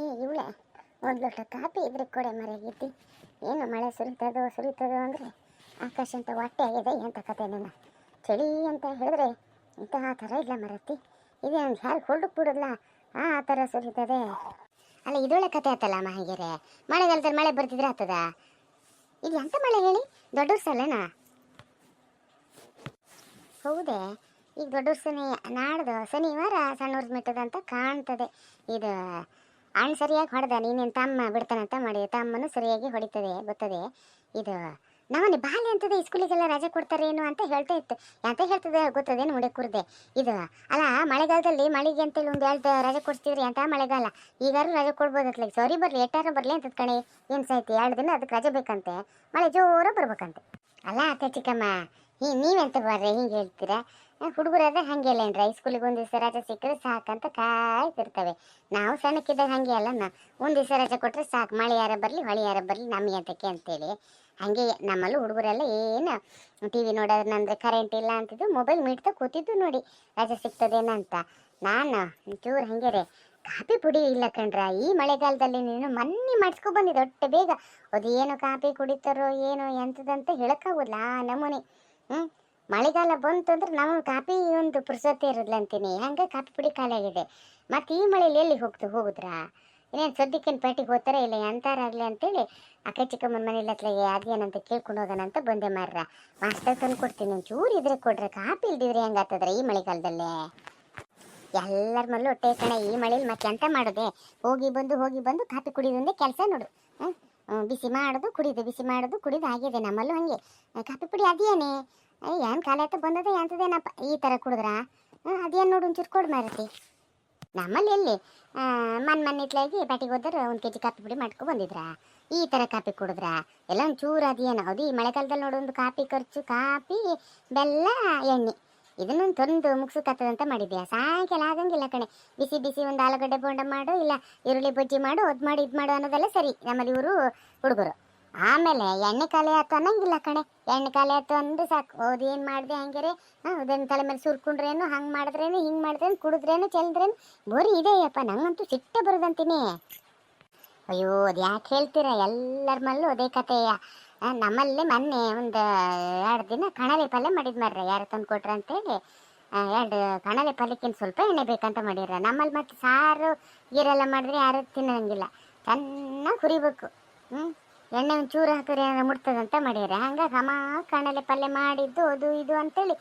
ಈ ಇವಳೆ, ಒಂದು ಲೋಟ ಕಾಪಿ ಇದ್ರೆ ಕೊಡೆ ಮರೆಯಾಗಿದ್ದಿ ಏನು ಮಳೆ ಸುರಿತದೋ ಸುರಿತದೋ ಅಂದರೆ ಆಕಾಶ ಅಂತ ಹೊಟ್ಟೆ ಆಗಿದೆ ಎಂತ ಕತೆ ನನ್ನ ಚಳಿ ಅಂತ ಹೇಳಿದ್ರೆ ಇಂತಹ ಥರ ಇಲ್ಲ ಮರತಿ. ಇದೇ ಒಂದು ಯಾರು ಬಿಡಲ್ಲ ಆ ಥರ ಸುರಿತದೆ. ಅಲ್ಲ ಇದೊಳ್ಳೆ ಕತೆ ಆತಲ್ಲ ಮಾಹಿಗೆರೆ? ಮಳೆಗಾಲದಲ್ಲಿ ಮಳೆ ಬರ್ತಿದ್ರೆ ಆಗ್ತದ? ಇದು ಎಂತ ಮಳೆ ಹೇಳಿ? ದೊಡ್ಡ ಸಲನಾ ಹೌದೇ, ಈಗ ದೊಡ್ಡ ಶನಿ ನಾಡ್ದು ಶನಿವಾರ ಸಣ್ಣವ್ರದ್ದು ಮಿಟ್ಟದ ಅಂತ ಕಾಣ್ತದೆ. ಇದು ಹಣ್ಣು ಸರಿಯಾಗಿ ಹೊಡೆದ, ನೀನು ತಮ್ಮ ಬಿಡ್ತಾನಂತ ಮಾಡಿ ತಮ್ಮನು ಸರಿಯಾಗಿ ಹೊಡಿತದೆ, ಗೊತ್ತದೆ. ಇದು ನಮ್ಮನೆ ಬಾಲ್ಯ ಅಂತದೆ ಸ್ಕೂಲಿಗೆಲ್ಲ ರಜೆ ಕೊಡ್ತಾರೇನು ಅಂತ ಹೇಳ್ತಾ ಇತ್ತು. ಎಂತ ಹೇಳ್ತದೆ ಗೊತ್ತದೇನು ಮುಡಿ ಕುರ್ದೆ. ಇದು, ಅಲ್ಲ, ಮಳೆಗಾಲದಲ್ಲಿ ಮಳೆಗೆ ಅಂತೇಳಿ ಒಂದು ಎರಡು ರಜೆ ಕೊಡ್ತಿದ್ರಿ ಅಂತ ಮಳೆಗಾಲ. ಈಗಾರು ರಜೆ ಕೊಡ್ಬೋದತ್ಲ ಸರಿ ಬರಲಿ ಎಟ್ಟಾರು ಬರಲಿ ಅಂತ ಕಣೆ. ಏನು ಸಾಯ್ತಿ? ಎರಡು ದಿನ ಅದಕ್ಕೆ ರಜೆ ಬೇಕಂತೆ. ಮಳೆ ಜೋರ ಬರ್ಬೇಕಂತೆ. ಅಲ್ಲ ಅತ್ತೆ ಚಿಕ್ಕಮ್ಮ, ಹೀ, ನೀವೆಂತ ಬರ್ರಿ ಹಿಂಗೆ ಹೇಳ್ತೀರಾ? ಹುಡುಗರಾದ್ರೆ ಹಂಗೆ ಅಲ್ಲೇನ್ರಿ ಹೈಸ್ಕೂಲಿಗೆ ಒಂದು ದಿವಸ ರಜೆ ಸಿಕ್ಕರೆ ಸಾಕಂತ ಕಾಯ್ತಿರ್ತವೆ. ನಾವು ಸಣ್ಣಕ್ಕಿದ್ದಾಗ ಹಂಗೆ ಅಲ್ಲ ನಾ ಒಂದು ದಿವಸ ರಜೆ ಕೊಟ್ಟರೆ ಸಾಕು. ಮಳೆ ಯಾರ ಬರಲಿ, ಹೊಳೆ ಯಾರ ಬರಲಿ, ನಮಗೆ ಅಂತಕ್ಕೆ ಅಂತೇಳಿ ಹಾಗೆ ನಮ್ಮಲ್ಲೂ ಹುಡುಗರೆಲ್ಲ ಏನು ಟಿ ವಿ ನೋಡೋದಂದ್ರೆ ಕರೆಂಟ್ ಇಲ್ಲ ಅಂತಿದ್ದು ಮೊಬೈಲ್ ಮಿಡ್ತಾ ಕೂತಿದ್ದು ನೋಡಿ. ರಜೆ ಸಿಗ್ತದೇನಂತ. ನಾನು ಒಂಚೂರು ಹಂಗೆ ರೀ. ಕಾಫಿ ಪುಡಿ ಇಲ್ಲ ಕಣ್ರ. ಈ ಮಳೆಗಾಲದಲ್ಲಿ ನೀನು ಮನ್ನಿ ಮಾಡಿಸ್ಕೊ ಬಂದಿದ್ದೆ ಒಟ್ಟು ಬೇಗ. ಅದೇನು ಕಾಫಿ ಕುಡಿತಾರೋ ಏನೋ ಎಂಥದಂತ ಹೇಳೋಕ್ಕಾಗೋದಿಲ್ಲ. ಆ ನಮೂನೆ. ಹ್ಞೂ ಮಳೆಗಾಲ ಬಂತು ಅಂದ್ರೆ ನಾವು ಕಾಫಿ ಒಂದು ಪುರ್ಸೊತ್ತೆ ಇರಲ್ಲ ಅಂತೀನಿ. ಹಂಗೆ ಕಾಫಿ ಪುಡಿ ಖಾಲಿಯಾಗಿದೆ. ಮತ್ತು ಈ ಮಳೆಯಲ್ಲಿ ಎಲ್ಲಿ ಹೋಗ್ತು ಹೋಗುದ್ರಾ? ಇನ್ನೇನು ಸದ್ಯಕ್ಕೇನು ಪೇಟೆಗೆ ಹೋಗ್ತಾರ ಇಲ್ಲ ಎಂತಾರಾಗಲಿ ಅಂತೇಳಿ ಅಕ್ಕ ಚಿಕ್ಕಮ್ಮನ ಮನೇಲಿ ಅತ್ಲಾಗೆ ಅದೇನಂತ ಕೇಳ್ಕೊಂಡು ಹೋಗೋಣ ಅಂತ ಬಂದೆ ಮಾರ್ರ. ಮಾಸ್ಟರ್ ತಂದು ಕೊಡ್ತೀನಿ ಒಂಚೂರು ಇದ್ರೆ ಕೊಡ್ರೆ. ಕಾಪಿ ಇಲ್ದಿದ್ರೆ ಹೆಂಗಾಗ್ತದ್ರೆ ಈ ಮಳೆಗಾಲದಲ್ಲೇ? ಎಲ್ಲರ ಮನೇಲಿ ಹೊಟ್ಟೆ ಕಣ ಈ ಮಳೇಲಿ ಮತ್ತೆ ಎಂತ ಮಾಡೋದೆ. ಹೋಗಿ ಬಂದು ಹೋಗಿ ಬಂದು ಕಾಫಿ ಕುಡಿಯೋದೊಂದೇ ಕೆಲಸ ನೋಡು. ಬಿಸಿ ಮಾಡೋದು, ಕುಡಿದು, ಬಿಸಿ ಮಾಡೋದು, ಕುಡಿದು ಆಗಿದೆ ನಮ್ಮಲ್ಲೂ ಹಂಗೆ. ಕಾಫಿ ಪುಡಿ ಅದೇನೇ? ಏನು ಕಾಲ ಆಯ್ತು ಬಂದದೆ ಎಂಥದೇನಪ್ಪ ಈ ಥರ ಕುಡಿದ್ರಾ? ಅದೇನು ನೋಡು ಒಂಚೂರು ಕೊಡು ಮಾರತಿ ನಮ್ಮಲ್ಲಿ ಎಲ್ಲಿ? ಮನ್ ಮನ್ ಇತ್ಲಾಗಿ ಪ್ಯಾಟಿಗೆ ಹೋದ್ರೆ ಒಂದು ಕೆ ಜಿ ಕಾಫಿ ಪುಡಿ ಮಾಡ್ಕೊ ಬಂದಿದ್ರಾ? ಈ ಥರ ಕಾಫಿ ಕುಡಿದ್ರಾ? ಎಲ್ಲ ಒಂಚೂರು ಅದೇನು. ಅದು ಈ ಮಳೆಗಾಲದಲ್ಲಿ ನೋಡು ಒಂದು ಕಾಫಿ ಖರ್ಚು, ಕಾಫಿ ಬೆಲ್ಲ, ಎಣ್ಣೆ. ಇದನ್ನೊಂದು ತಂದು ಮುಗಿಸೋಕತ್ತದಂತ ಮಾಡಿದ್ಯಾ ಸಾಯಂಕಾಲ ಆಗಂಗಿಲ್ಲ ಕಣೆ. ಬಿಸಿ ಬಿಸಿ ಒಂದು ಆಲೂಗಡ್ಡೆ ಬೋಂಡ ಮಾಡು, ಇಲ್ಲ ಈರುಳ್ಳಿ ಬಜ್ಜಿ ಮಾಡು, ಅದು ಮಾಡಿ ಇದು ಮಾಡು ಅನ್ನೋದೆಲ್ಲ ಸರಿ. ನಮ್ಮಲ್ಲಿ ಇವರು ಹುಡುಗರು. ಆಮೇಲೆ ಎಣ್ಣೆ ಖಾಲಿ ಆಯ್ತು ಅನ್ನಂಗಿಲ್ಲ ಕಣೆ. ಎಣ್ಣೆ ಖಾಲಿ ಆಯ್ತು ಅಂದ್ರೆ ಸಾಕು. ಓದು ಏನು ಮಾಡಿದೆ ಹಂಗಾರೆ? ಹಾಂ, ಅದನ್ನ ತಲೆ ಮೇಲೆ ಸುರ್ಕೊಂಡ್ರೇನು, ಹಂಗೆ ಮಾಡಿದ್ರೇನು, ಹಿಂಗೆ ಮಾಡಿದ್ರೇನು, ಕುಡಿದ್ರೇನು, ಚೆಲ್ದ್ರೇನು? ಬರೀ ಇದೆಯಪ್ಪ, ನಂಗಂತೂ ಸಿಟ್ಟೆ ಬರೋದಂತೀನಿ. ಅಯ್ಯೋ ಅದು ಯಾಕೆ ಹೇಳ್ತೀರಾ? ಎಲ್ಲರ ಮಲ್ಲೂ ಅದೇ ಕಥೆಯ. ನಮ್ಮಲ್ಲಿ ಮೊನ್ನೆ ಒಂದು ಎರಡು ದಿನ ಕಣಲೆ ಪಲ್ಯ ಮಾಡಿದ್ ಮಾರ್ರೆ, ಯಾರು ತಂದು ಕೊಟ್ರ ಅಂತೇಳಿ ಎರಡು ಕಣಲೆ ಪಲ್ಯಕ್ಕಿಂತ ಸ್ವಲ್ಪ ಎಣ್ಣೆ ಬೇಕಂತ ಮಾಡಿರ ನಮ್ಮಲ್ಲಿ ಮತ್ತೆ ಸಾರು ಗೀರೆಲ್ಲ ಮಾಡಿದ್ರೆ ಯಾರು ತಿನ್ನೋಂಗಿಲ್ಲ. ಚೆನ್ನಾಗಿ ಹುರಿಬೇಕು. ಹ್ಞೂ ಎಣ್ಣೆ ಚೂರು ಹಾಕಿದ್ರೆ ಏನಾರ ಮುಟ್ತದಂತ ಮಾಡಿದ್ರೆ ಹಂಗಾಗಿ ಹಮ ಕಣಲೆ ಪಲ್ಯ ಮಾಡಿದ್ದು ಅದು ಇದು ಅಂತೇಳಿ.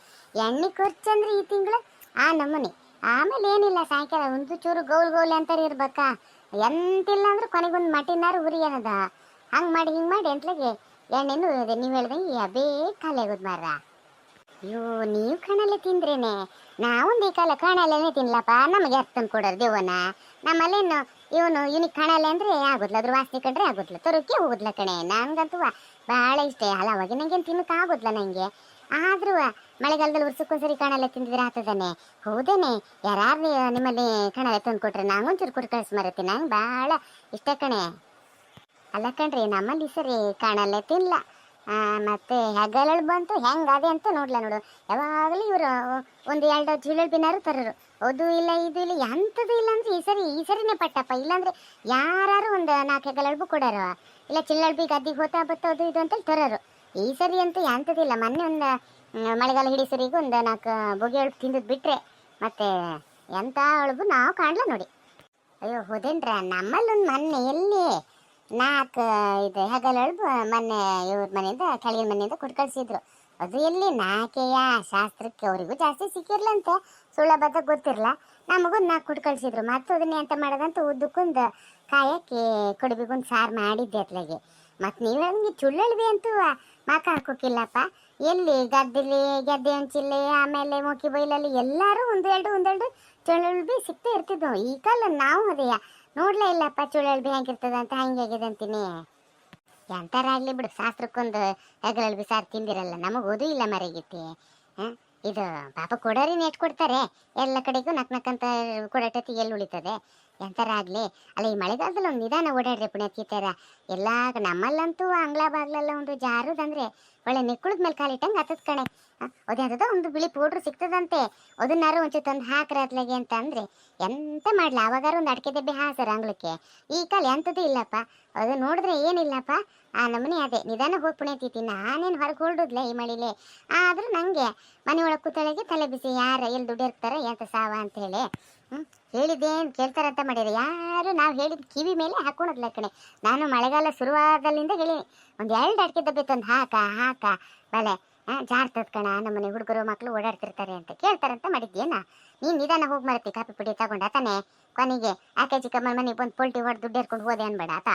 ಎಣ್ಣೆ ಖರ್ಚು ಅಂದರೆ ಈ ತಿಂಗಳು ಆ ನಮೂನೆ ಆಮೇಲೆ ಏನಿಲ್ಲ, ಸಾಯಂಕಾಲ ಒಂದು ಚೂರು ಗೌಲ್ ಗೌಲ್ ಅಂತಾರೆ ಇರ್ಬೇಕಾ? ಎಂತಿಲ್ಲ ಅಂದ್ರೆ ಕೊನೆಗೊಂದು ಮಟಿನಾರು ಉರಿ ಏನದ ಹಂಗೆ ಮಾಡಿ, ಹಿಂಗೆ ಮಾಡಿ ಎಂಟ್ಲಾಗೆ ಎಣ್ಣೆನೂ ಇದೆ ನೀವು ಹೇಳ್ದಂಗೆ ಅದೇ ಕಾಲ ಆಗೋದು ಮಾರ ಅಯ್ಯೋ, ನೀವು ಕಣಲೆ ತಿಂದ್ರೇನೆ. ನಾವೊಂದು ಈ ಕಾಲ ಕಣಲೆನೇ ತಿನ್ಲಪ್ಪ, ನಮಗೆ ಅರ್ಥ ತಂದು ಕೊಡೋರು ದೇವನ. ನಮ್ಮಲ್ಲೇನು, ಇವನು ಇವನಿಗೆ ಕಣಲೆ ಅಂದ್ರೆ ಆಗೋದ್ಲ ಅದ್ರ ವಾಸನೆ ಕಂಡ್ರೆ ಆಗೋದ್ಲ ತರೋಕೆ ಹೋಗೋದ್ಲ ಕಣೆ ನನಗಂತೂ ಭಾಳ ಇಷ್ಟ. ಅಲ್ಲ ಅವಾಗ ನಂಗೇನು ತಿನ್ನಕ್ಕೆ ಆಗೋದ್ಲ ನನಗೆ ಆದ್ರೂ, ಮಳೆಗಾಲದಲ್ಲಿ ವರ್ಷಕ್ಕೊಂದ್ಸರಿ ಕಣಲೆ ತಿಂದಿದ್ರೆ ಆಗ್ತದಾನೆ ಹೌದೇನೆ ಯಾರು ನಿಮ್ಮಲ್ಲಿ ಕಣಲೆ ತಂದು ಕೊಟ್ರೆ ನಂಗೊಂಚೂರು ಕೊಟ್ಟು ಕಳಿಸಿ ಮರತಿ ನಂಗೆ ಭಾಳ ಇಷ್ಟ ಕಣೆ. ಅಲ್ಲ ಕಣ್ರಿ, ನಮ್ಮಲ್ಲಿ ಸರಿ ಕಾಣಲ್ಲೇ ತಿನ್ಲ. ಮತ್ತೆ ಹೆಗಲಳು ಬಂತು, ಹೆಂಗ್ ಅದೇ ಅಂತ ನೋಡ್ಲ ನೋಡು. ಯಾವಾಗಲೂ ಇವರು ಒಂದು ಎರಡು ಜಿಲೇಬಿನಾರು ತರೋರು. ಅದು ಇಲ್ಲ, ಇದು ಇಲ್ಲ, ಎಂಥದ್ದು ಇಲ್ಲ ಅಂದ್ರೆ ಈ ಸರಿ, ಈ ಸರಿನೇ ಪಟ್ಟಪ್ಪ. ಇಲ್ಲಾಂದ್ರೆ ಯಾರು ಒಂದು ನಾಲ್ಕು ಹೆಗಲಳ್ಬು ಕೊಡೋರು. ಇಲ್ಲ ಚಿಲ್ಲಳ್ಬಿ ಗದ್ದಿಗೆ ಹೋತಾ ಬತ್ತ ಅದು ಇದು ಅಂತೇಳಿ ತರೋರು. ಈ ಸರಿ ಅಂತೂ ಎಂಥದಿಲ್ಲ ಮೊನ್ನೆ ಒಂದು ಮಳೆಗಾಲ ಹಿಡಿ ಒಂದು ನಾಲ್ಕು ಬೊಗೆ ಅಳ್ಬು ತಿಂದದ್ದು ಬಿಟ್ರೆ, ಮತ್ತೆ ಎಂಥ ಅಳಬು ನಾವು ಕಾಣ್ಲ ನೋಡಿ. ಅಯ್ಯೋ, ಹೋದೇನ್ರ, ನಮ್ಮಲ್ಲೊಂದು ಮೊನ್ನೆ ಎಲ್ಲಿ ನಾಲ್ಕು ಇದು ಹೆಗಲಳ್ಬು ಮೊನ್ನೆ ಇವ್ರ ಮನೆಯಿಂದ, ಕೆಳಗಿನ ಮನೆಯಿಂದ ಕೊಟ್ಟು ಕಳಿಸಿದ್ರು. ಅದು ಎಲ್ಲಿ ನಾಕೆಯ ಶಾಸ್ತ್ರಕ್ಕೆ ಅವರಿಗೂ ಜಾಸ್ತಿ ಸಿಕ್ಕಿರ್ಲಂತೆ. ಸುಳ್ಳ ಬದ್ದ ಗೊತ್ತಿರಲ್ಲ ನಮಗೂ ನಾಲ್ಕು ಕೊಟ್ಟು ಕಳಿಸಿದ್ರು. ಮತ್ತು ಅದನ್ನೇ ಎಂತ ಮಾಡೋದಂತ ಉದ್ದಕ್ಕೊಂದು ಕಾಯಕ್ಕೆ ಕೊಡಬೇಕೊಂದು ಸಾರು ಮಾಡಿದ್ದೆ ಅತ್ಲಾಗೆ ಮತ್ತು ನೀವು ನನಗೆ ಚುಳ್ಳಳ್ವಿ ಅಂತೂ ಮಾಕ ಹಾಕೋಕ್ಕಿಲ್ಲಪ್ಪ ಎಲ್ಲಿ ಗದ್ದೆಲಿ ಗದ್ದೆ ಹಂಚಿಲ್ಲಿ ಆಮೇಲೆ ಮೂಕಿ ಬೈಲಲ್ಲಿ ಎಲ್ಲರೂ ಒಂದೆರಡು ಒಂದೆರಡು ಚುಳ್ಳಳ್ಬಿ ಸಿಗ್ತಾ ಇರ್ತಿದ್ವು. ಈ ಕಾಲ ನಾವು ಅದೇಯ ನೋಡ್ಲೇ ಇಲ್ಲಪ್ಪ ಚುಳ್ಳಳ್ಬಿ ಹೆಂಗಿರ್ತದ ಅಂತ ಹಂಗಾಗಿದೆ ಅಂತೀನಿ. ಎಂತಾರಾಗ್ಲಿ ಬಿಡು, ಶಾಸ್ತ್ರಕ್ಕೊಂದು ಹೆಗಲಲ್ಲಿ ಬಿಸಾರು ತಿಂದಿರಲ್ಲ, ನಮಗೆ ಓದು ಇಲ್ಲ ಮರೆಗಿತ್ತಿ. ಇದು ಪಾಪ ಕೊಡೋರಿ ನೆಟ್ ಕೊಡ್ತಾರೆ? ಎಲ್ಲ ಕಡೆಗೂ ನಕ್ ನಕ್ಕಂತ ಕೊಡಟತಿ ಎಲ್ಲಿ ಉಳಿತದೆ? ಎಂತಾರಾಗ್ಲಿ? ಅಲ್ಲ, ಈ ಮಳೆಗಾಲದಲ್ಲಿ ಒಂದು ನಿಧಾನ ಓಡಾಡ್ರಿ ತರ ಎಲ್ಲ ನಮ್ಮಲ್ಲಂತೂ ಅಂಗ್ಲ ಬಾಗ್ಲೆಲ್ಲ ಒಂದು ಜಾರುದಂದ್ರೆ ಒಳ್ಳೆ ನಿಕ್ಕುಳದ ಮೇಲೆ ಕಾಲಿಟ್ಟಂಗೆ ಹತ್ತದ ಕಣೆ. ಅದ್ಯಾವ್ದದ ಒಂದು ಬಿಳಿ ಪೌಡ್ರ್ ಸಿಗ್ತದಂತೆ. ಅದನ್ನಾರು ಒಂಚೂರು ತಂದು ಹಾಕ್ರ ಅದ್ಲಾಗೆ ಅಂತ ಅಂದ್ರೆ ಎಂತ ಮಾಡ್ಲಿ? ಅವಾಗಾರು ಒಂದು ಅಡಿಕೆ ದೆಬ್ಬೆ ಹಾಸರ ಅಂಗ್ಳಕ್ಕೆ. ಈ ಕಾಲ ಎಂಥದ್ದು ಇಲ್ಲಪ್ಪ. ಅದು ನೋಡಿದ್ರೆ ಏನಿಲ್ಲಪ್ಪ. ಆ, ನಮ್ಮನೆ ಅದೇ. ನಿಧಾನ ಹೋಗಿ ಪುಣ್ಯತೀತಿ ನಾನೇನು ಹೊರಗೆ ಹೊರಡುದ್ಲೆ ಈ ಮಳಿಲೆ? ಆದ್ರೂ ನಂಗೆ ಮನೆ ಒಳಗೆ ಕೂತೊಳಗೆ ತಲೆ ಬಿಸಿ. ಯಾರ ಎಲ್ಲಿ ದುಡ್ಡು ಇರ್ತಾರೆ ಎಂತ ಸಾವ ಅಂತ ಹೇಳಿ. ಹ್ಞೂ ಹೇಳಿದ್ದೇನು ಕೇಳ್ತಾರಂತ ಮಾಡಿದ್ರೆ ಯಾರು ನಾವು ಹೇಳಿದ ಕಿವಿ ಮೇಲೆ ಹಾಕೊಳೋದಿಲ್ಲ ಕಣೆ. ನಾನು ಮಳೆಗಾಲ ಶುರುವಾದಲ್ಲಿಂದ ಹೇಳಿ ಒಂದು ಎರಡು ಅಡಿಕೆ ದಬ್ಬೆ ತಂದು ಹಾಕ ಹಾಕ. ಬಲೆ ಹಾಂ ಜಾರ್ತದ ಕಣ. ನಮ್ಮನೆ ಹುಡುಗರು ಮಕ್ಕಳು ಓಡಾಡ್ತಿರ್ತಾರೆ ಅಂತ ಕೇಳ್ತಾರಂತ ಮಾಡಿದ್ಯೇನ ನೀನು ನಿಧಾನ ಹೋಗಿ ಮರತಿ, ಕಾಫಿ ಪುಡಿ ತಗೊಂಡ ತಾನೆ? ಕೊನೆಗೆ ಆಕೆ ಚಿಕ್ಕಮ್ಮನ ಮನೆಗೆ ಬಂದು ಪೊಲ್ಟಿ ಹೊಡೆದು ದುಡ್ಡು ಹೇರ್ಕೊಂಡು ಹೋದೆ ಅನ್ಬೇಡ ಆತ?